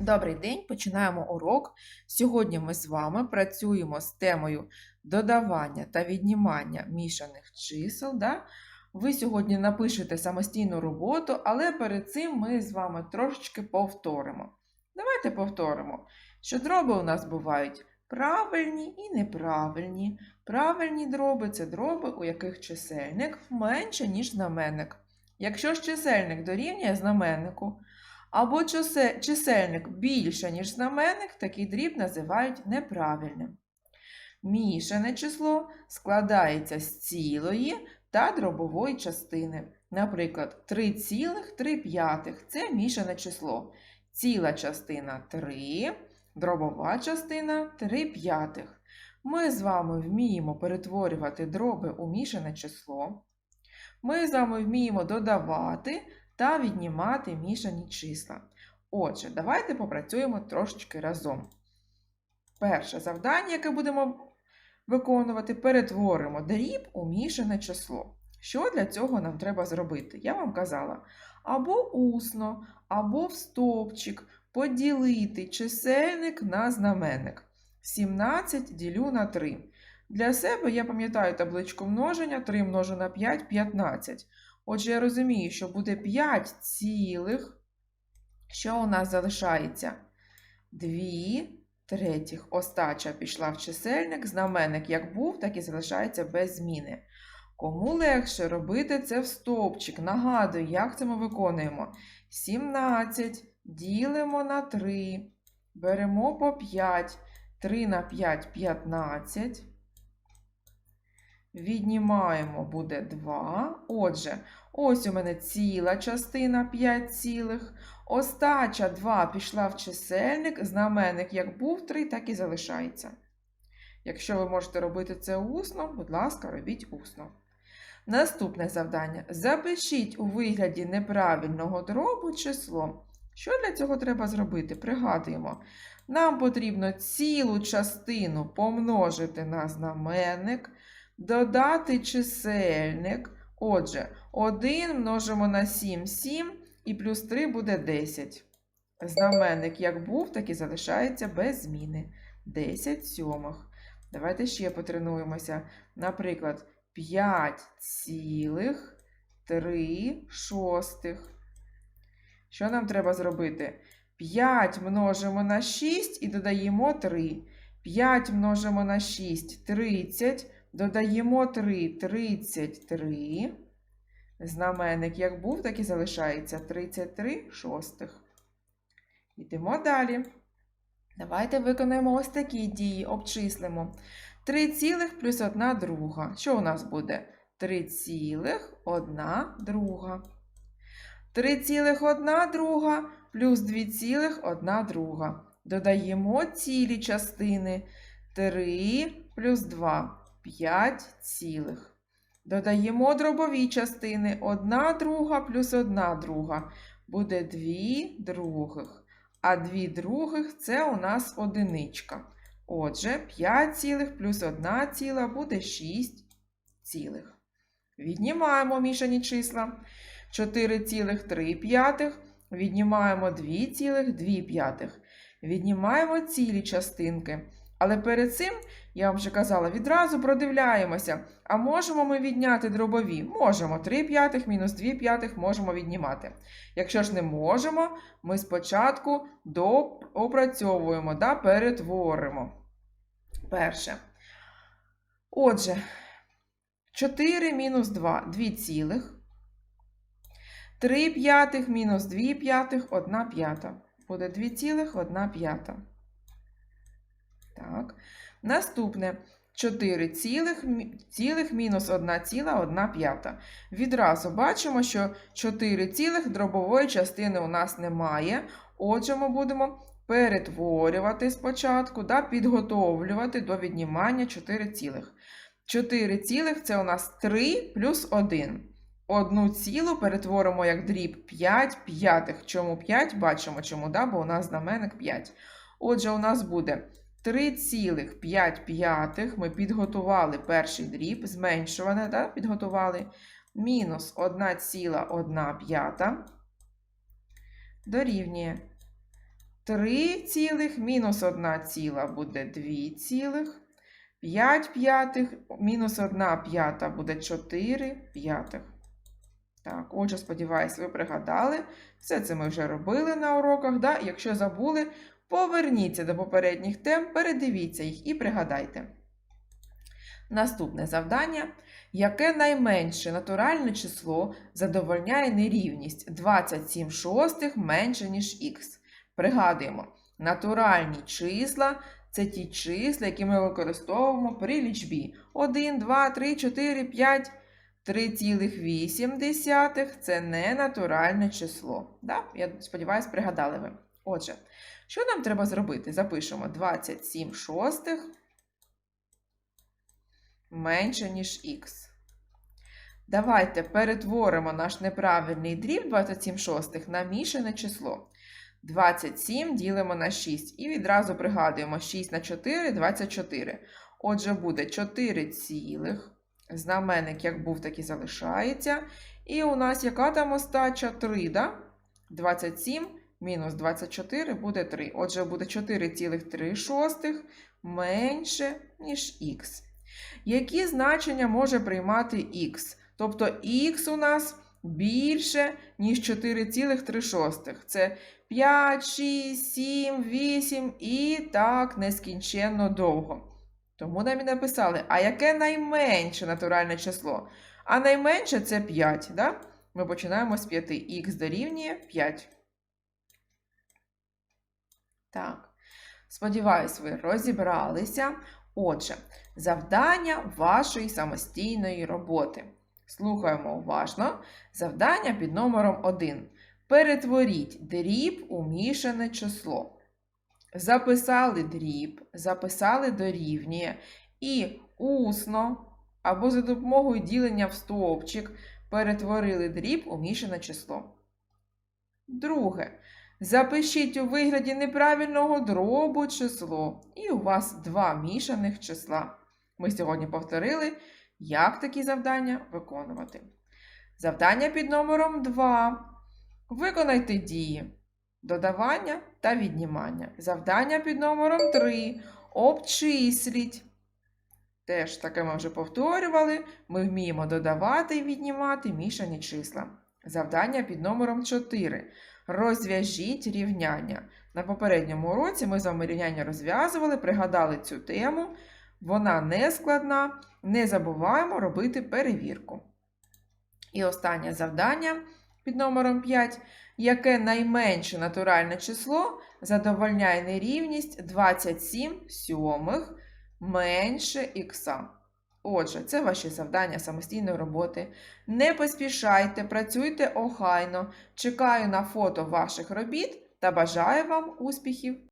Добрий день, починаємо урок. Сьогодні ми з вами працюємо з темою додавання та віднімання мішаних чисел. Да? Ви сьогодні напишете самостійну роботу, але перед цим ми з вами трошечки повторимо. Давайте повторимо, що дроби у нас бувають правильні і неправильні. Правильні дроби це дроби, у яких чисельник менше, ніж знаменник. Якщо ж чисельник дорівнює знаменнику, або чисельник більше, ніж знаменник, такий дріб називають неправильним. Мішане число складається з цілої та дробової частини. Наприклад, 3,3 це мішане число. Ціла частина 3, дробова частина 3 п'ятих. Ми з вами вміємо перетворювати дроби у мішане число. Ми з вами вміємо додавати та віднімати мішані числа. Отже, давайте попрацюємо трошечки разом. Перше завдання, яке будемо виконувати, перетворимо дріб у мішане число. Що для цього нам треба зробити? Я вам казала, або усно, або в стовпчик поділити чисельник на знаменник. 17 ділю на 3. Для себе я пам'ятаю табличку множення 3 множу на 5 15. Отже, я розумію, що буде 5 цілих. Що у нас залишається? 2 третіх. Остача пішла в чисельник. Знаменник як був, так і залишається без зміни. Кому легше робити це в стовпчик? Нагадую, як це ми виконуємо. 17 ділимо на 3. Беремо по 5. 3 на 5 15. Віднімаємо буде 2. Отже, ось у мене ціла частина 5 цілих. Остача 2 пішла в чисельник, знаменник як був 3, так і залишається. Якщо ви можете робити це усно, будь ласка, робіть усно. Наступне завдання. Запишіть у вигляді неправильного дробу число. Що для цього треба зробити? Пригадуємо. Нам потрібно цілу частину помножити на знаменник, додати чисельник. Отже, 1 множимо на 7 7 і плюс 3 буде 10. Знаменник як був, так і залишається без зміни. 10 сьомих. Давайте ще потренуємося. Наприклад, 5 цілих 3 шостих. Що нам треба зробити? 5 множимо на 6 і додаємо 3. 5 множимо на 6 30. Додаємо 3 33. Знаменник як був, так і залишається 33 шостих. Йдемо далі. Давайте виконаємо ось такі дії, обчислимо. 3 цілих плюс 1 друга. Що у нас буде? 3 цілих 1 друга. 3 цілих 1 друга плюс 2 цілих 1 друга. Додаємо цілі частини. 3 плюс 2 5 цілих. Додаємо дробові частини 1 друга плюс 1 друга. Буде 2 других. А 2 других це у нас одиничка. Отже, 5 цілих плюс 1 ціла буде 6 цілих. Віднімаємо мішані числа. 4,3. Віднімаємо 2,2. Віднімаємо цілі частинки. Але перед цим, я вам вже казала, відразу продивляємося. А можемо ми відняти дробові? Можемо. 3 п'ятих мінус 2 п'ятих можемо віднімати. Якщо ж не можемо, ми спочатку доопрацьовуємо, да, перетворимо. Перше. Отже, 4 мінус 2 2 цілих. 3 п'ятих мінус 2 п'ятих 1 п'ята. Буде 2 цілих 1 п'ята. Так. Наступне 4 цілих, цілих мінус 1 ціла 1 п'ята. Відразу бачимо, що 4 цілих дробової частини у нас немає. Отже, ми будемо перетворювати спочатку, да, підготовлювати до віднімання 4 цілих. 4 цілих це у нас 3 плюс 1. Одну цілу перетворимо як дріб 5 п'ятих. Чому 5? Бачимо чому, да? бо у нас знаменник 5. Отже, у нас буде 3,5. Ми підготували перший дріб, зменшуване, да? підготували. Мінус 1,1 п'ята дорівнює 3 цілих мінус 1 ціла буде 2 цілих. 5 п'ятих мінус 1 п'ята буде 4 п'ятих. Так, отже, сподіваюсь, ви пригадали. Все це ми вже робили на уроках. Да? Якщо забули, поверніться до попередніх тем, передивіться їх і пригадайте. Наступне завдання. Яке найменше натуральне число задовольняє нерівність 27 шостих менше, ніж х? Пригадуємо, натуральні числа це ті числа, які ми використовуємо при лічбі. 1, 2, 3, 4, 5, 3,8 це не натуральне число. Да? Я сподіваюся, пригадали ви. Отже, що нам треба зробити? Запишемо 27 шостих менше, ніж х. Давайте перетворимо наш неправильний дріб 27 шостих на мішане число. 27 ділимо на 6 і відразу пригадуємо 6 на 4 24. Отже, буде 4 цілих. Знаменник як був, так і залишається. І у нас яка там остача 3, да? 27 мінус 24 буде 3. Отже, буде 4,3 шостих менше, ніж х. Які значення може приймати х? Тобто х у нас більше, ніж 4,3. Це 5, 6, 7, 8 і так нескінченно довго. Тому нам і написали, а яке найменше натуральне число? А найменше це 5. Да? Ми починаємо з 5. Х дорівнює 5. Так. Сподіваюсь, ви розібралися. Отже, завдання вашої самостійної роботи. Слухаємо уважно. Завдання під номером 1. Перетворіть дріб у мішане число. Записали дріб, записали дорівнює і усно або за допомогою ділення в стовпчик перетворили дріб у мішане число. Друге. Запишіть у вигляді неправильного дробу число, і у вас два мішаних числа. Ми сьогодні повторили, як такі завдання виконувати. Завдання під номером 2. Виконайте дії. Додавання та віднімання. Завдання під номером 3. Обчисліть. Теж таке ми вже повторювали. Ми вміємо додавати і віднімати мішані числа. Завдання під номером 4. Розв'яжіть рівняння. На попередньому уроці ми з вами рівняння розв'язували, пригадали цю тему. Вона не складна. Не забуваємо робити перевірку. І останнє завдання під номером 5. Яке найменше натуральне число задовольняє нерівність 27 сьомих менше х. Отже, це ваші завдання самостійної роботи. Не поспішайте, працюйте охайно. Чекаю на фото ваших робіт та бажаю вам успіхів!